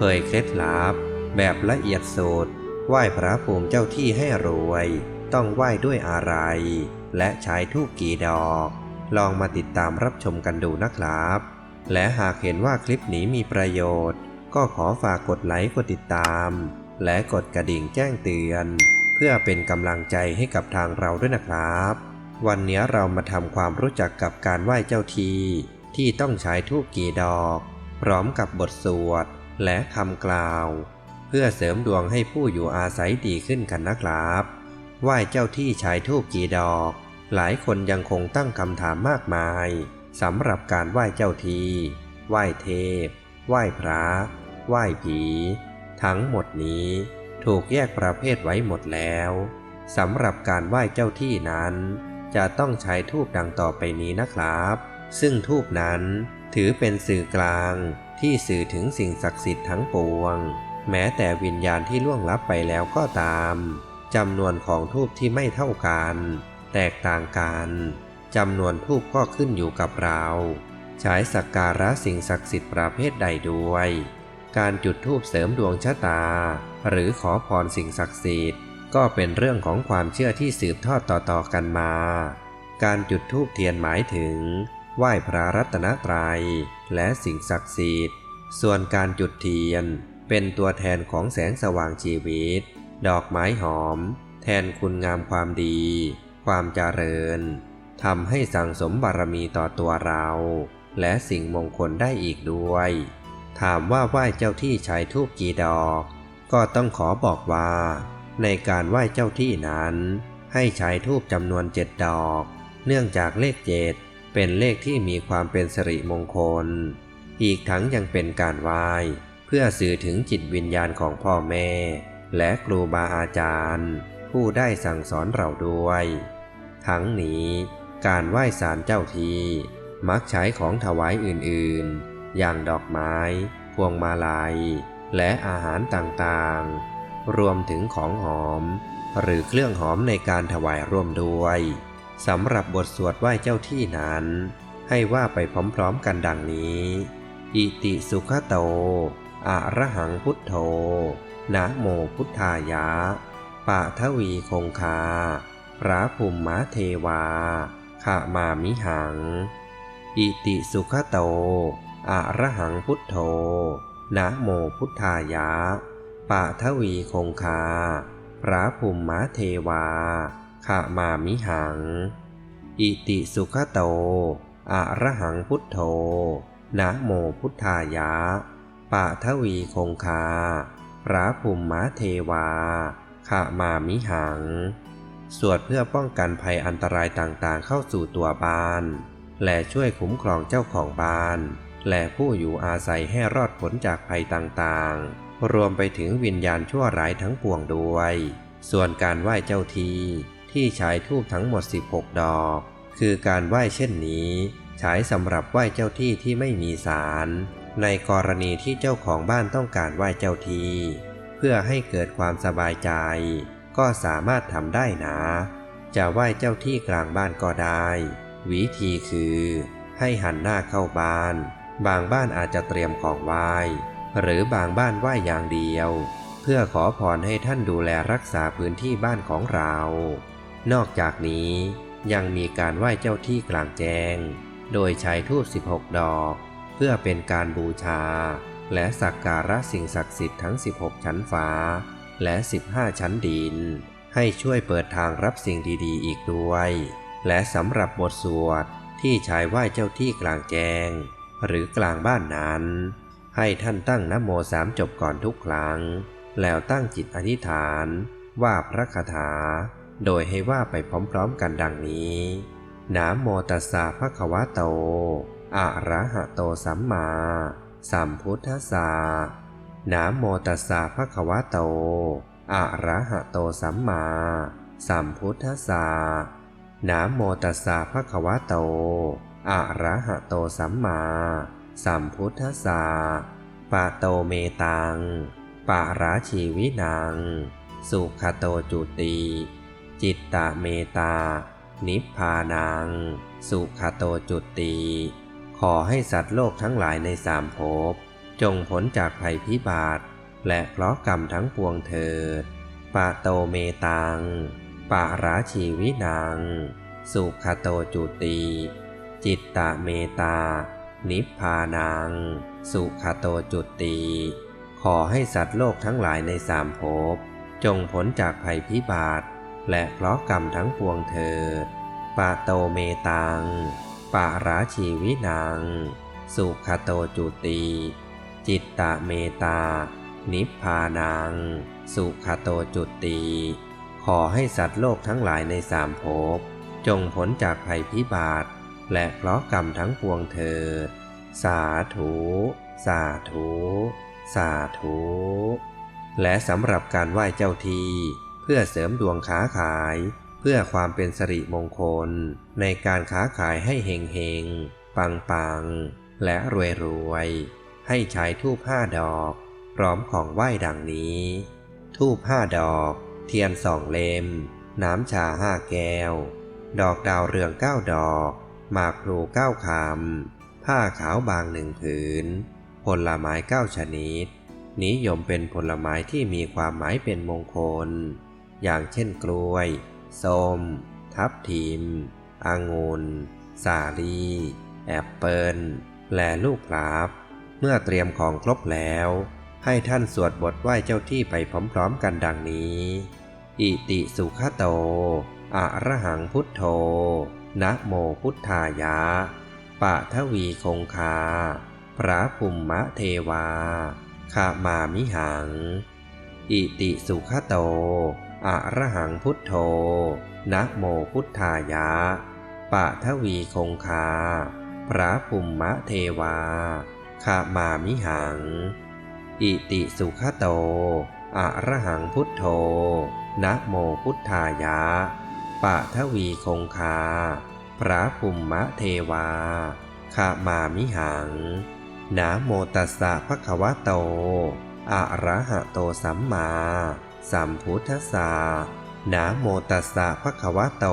เผยเคล็ดลับ แบบละเอียดสุดไหว้พระภูมิเจ้าที่ให้รวย ต้องไหว้ด้วยอะไร และใช้ทูบกี่ดอก ลองมาติดตามรับชมกันดูนะครับ และหากเห็นว่าคลิปนี้มีประโยชน์ ก็ขอฝากกดไลค์กดติดตาม และกดกระดิ่งแจ้งเตือน เพื่อเป็นกำลังใจให้กับทางเราด้วยนะครับ วันนี้เรามาทำความรู้จักกับการไหว้เจ้าทีที่ต้องใช้ทูบกี่ดอก พร้อมกับบทสวด และคำกล่าว เพื่อเสริมดวงให้ผู้อยู่อาศัยดีขึ้นกันนะครับไหว้เจ้าที่ใช้ทูบกี่ดอก หลายคนยังคงตั้งคำถามมากมายสำหรับการไหว้เจ้าทีไหว้เทพ ไหว้พระ ไหว้ผี ทั้งหมดนี้ถูกแยกประเภทไว้หมดแล้วสำหรับการไหว้เจ้าที่นั้น จะต้องใช้ทูบดังต่อไปนี้นะครับ ซึ่งทูบนั้นถือเป็นสื่อกลาง ที่สื่อถึงสิ่งศักดิ์สิทธิ์ทั้งปวง แม้แต่วิญญาณที่ล่วงลับไปแล้วก็ตามจำนวนของทูบที่ไม่เท่ากัน แตกต่างกันจำนวนทูบก็ขึ้นอยู่กับเราใช้สักการะสิ่งศักดิ์สิทธิ์ประเภทใดด้วย การจุดธูปเสริมดวงชะตา หรือขอพรสิ่งศักดิ์สิทธิ์ ก็เป็นเรื่องของความเชื่อที่สืบทอดต่อๆกันมา การจุดธูปเทียนหมายถึง ไหว้พระรัตนตรัย และสิ่งศักดิ์สิทธิ์ ส่วนการจุดเทียน เป็นตัวแทนของแสงสว่างชีวิต ดอกไม้หอม แทนคุณงามความดี ความเจริญทำให้สั่งสมบารมีต่อตัวเรา และสิ่งมงคลได้อีกด้วย ถามว่าไหว้เจ้าที่ใช้ทูบกี่ดอก ก็ต้องขอบอกว่า ในการไหว้เจ้าที่นั้น ให้ใช้ทูบจำนวนเจ็ดดอก เนื่องจากเลขเจ็ด เป็นเลขที่มีความเป็นสิริมงคล อีกทั้งยังเป็นการไหว้เพื่อสื่อถึงจิตวิญญาณของพ่อแม่ และครูบาอาจารย์ ผู้ได้สั่งสอนเราด้วย ทั้งนี้การไหว้ศาลเจ้าทีมักใช้ของถวายอื่นๆ อย่างดอกไม้ พวงมาลัย และอาหารต่างๆ รวมถึงของหอม หรือเครื่องหอมในการถวายร่วมด้วย สำหรับบทสวดไหว้เจ้าที่นั้น ให้ว่าไปพร้อมๆกันดังนี้ อิติสุขโต อะระหังพุทโธ นะโมพุทธายะ ปะทวีคงคา พระภูมิมาเทวาขะมามิหัง อิติสุขโต อะระหังพุทโธ นะโมพุทธายะ ปะทวีคงคา พระภูมิมาเทวา ขมามิหัง อิติสุขโต อะระหังพุทโธ นะโมพุทธายะ ปะทวีคงคา พระภูมิมาเทวาขมามิหัง สวดเพื่อป้องกันภัยอันตรายต่างๆเข้าสู่ตัวบ้าน และช่วยคุ้มครองเจ้าของบ้าน และผู้อยู่อาศัยให้รอดพ้นจากภัยต่างๆ รวมไปถึงวิญญาณชั่วร้ายทั้งปวงด้วย ส่วนการไหว้เจ้าที ที่ใช้ทูบทั้งหมด 16 ดอก คือการไหว้เช่นนี้ใช้สำหรับไหว้เจ้าที่ที่ไม่มีศาลในกรณีที่เจ้าของบ้านต้องการไหว้เจ้าทีเพื่อให้เกิดความสบายใจ ก็สามารถทำได้นะ จะไหว้เจ้าที่กลางบ้านก็ได้ วิธีคือ ให้หันหน้าเข้าบ้าน บางบ้านอาจจะเตรียมของไหว้ หรือบางบ้านไหว้อย่างเดียว เพื่อขอพรให้ท่านดูแลรักษาพื้นที่บ้านของเรา นอกจากนี้ยังมีการไหว้เจ้าที่กลางแจ้ง โดยใช้ทูบ16 ดอก เพื่อเป็นการบูชา และสักการะสิ่งศักดิ์สิทธิ์ทั้ง 16 ชั้นฟ้า และ 15 ชั้นดิน ให้ช่วยเปิดทางรับสิ่งดีๆ อีกด้วย และสำหรับบทสวดที่ใช้ไหว้เจ้าที่กลางแจ้ง หรือกลางบ้านนั้น ให้ท่านตั้งนโมสามจบก่อนทุกครั้ง แล้วตั้งจิตอธิษฐาน ว่าพระคาถา โดยให้ว่าไปพร้อมๆกันดังนี้นะโมตัสสะภะคะวะโต อะระหะโตสัมมา สัมพุทธัสสะนะโมตัสสะภะคะวะโต อะระหะโตสัมมา สัมพุทธัสสะนะโมตัสสะภะคะวะโต อะระหะโตสัมมา สัมพุทธัสสะปะโตเมตังปะราชีวินัง สุขโตจุติ จิตตะเมตา นิพพานัง สุขโตจุติ ขอให้สัตว์โลกทั้งหลายในสามภพ จงพ้นจากภัยพิบัติและเพราะกรรมทั้งปวงเถิดปะโตเมตังปะราชีวินัง สุขโตจุติ จิตตะเมตา นิพพานัง สุขโตจุติ ขอให้สัตว์โลกทั้งหลายในสามภพ จงพ้นจากภัยพิบัติ และเพราะกรรมทั้งปวงเถิดปะโตเมตังปะราชีวินัง สุขโตจุติ จิตตะเมตา นิพพานัง สุขโตจุติ ขอให้สัตว์โลกทั้งหลายในสามภพ จงพ้นจากภัยพิบัติ และเพราะกรรมทั้งปวงเถิด สาธุ สาธุ สาธุ และสำหรับการไหว้เจ้าทีเพื่อเสริมดวงค้าขาย เพื่อความเป็นสิริมงคล ในการค้าขายให้เฮงเฮงปังปังและรวยรวย ให้ใช้ทูบห้าดอก พร้อมของไหว้ดังนี้ ทูบห้าดอก เทียนสองเล่ม น้ำชาห้าแก้ว ดอกดาวเรืองเก้าดอกหมากพลูเก้าคำผ้าขาวบางหนึ่งผืน ผลไม้เก้าชนิด นิยมเป็นผลไม้ที่มีความหมายเป็นมงคล อย่างเช่นกล้วยส้ม ทับทิมองุ่นสาลี แอปเปิลและลูกพลับเมื่อเตรียมของครบแล้ว ให้ท่านสวดบทไหว้เจ้าที่ไปพร้อมๆกันดังนี้ อิติสุขโต อะระหังพุทโธ นะโมพุทธายะ ปะทวีคงคา พระภูมิมะเทวา ขามามิหัง อิติสุขโต อะระหังพุทโธ นะโมพุทธายะ ปะทวีคงคา พระภูมิมะเทวาขามามิหัง อิติสุขโต อะระหังพุทโธ นะโมพุทธายะ ปะทวีคงคา พระภูมิมะเทวาขามามิหัง นะโมตัสสะภะคะวะโต อะระหะโตสัมมา สัมพุทธสสะนะโมตัสสะภะคะวะโต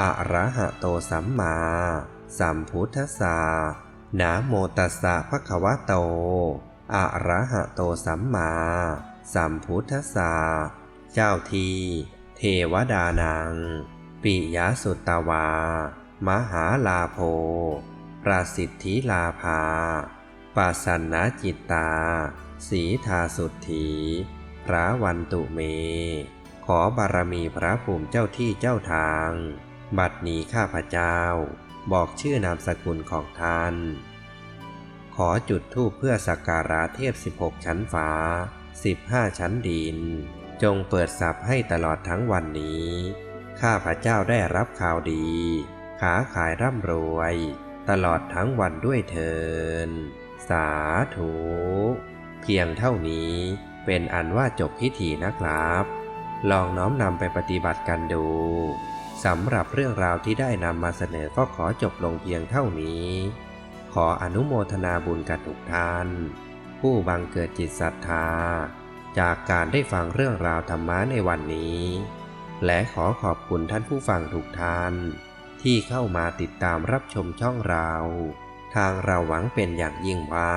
อะระหะโตสัมมา สัมพุทธสสะนะโมตัสสะภะคะวะโต อะระหะโตสัมมา สัมพุทธสสะเจ้าที เทวดานัง ปิยสุตตวา มหาลาโภ ประสิทธิลาภาปัสสันนจิตตา สีทาสุทธี ระวันตุเม ขอบารมีพระภูมิเจ้าที่เจ้าทาง บัดนี้ข้าพเจ้า บอกชื่อนามสกุลของท่าน ขอจุดธูปเพื่อสักการะเทพ 16 ชั้นฟ้า 15 ชั้นดิน จงเปิดสับให้ตลอดทั้งวันนี้ ข้าพเจ้าได้รับข่าวดี ขาขายร่ำรวย ตลอดทั้งวันด้วยเทินสาธุ พียงเท่านี้เป็นอันว่าจบพิธีนะครับ ลองน้อมนำไปปฏิบัติกันดูสำหรับเรื่องราวที่ได้นำมาเสนอก็ขอจบลงเพียงเท่านี้ ขออนุโมทนาบุญกับทุกท่าน ผู้บังเกิดจิตศรัทธา จากการได้ฟังเรื่องราวธรรมะในวันนี้ และขอขอบคุณท่านผู้ฟังทุกท่าน ที่เข้ามาติดตามรับชมช่องเรา ทางเราหวังเป็นอย่างยิ่งว่า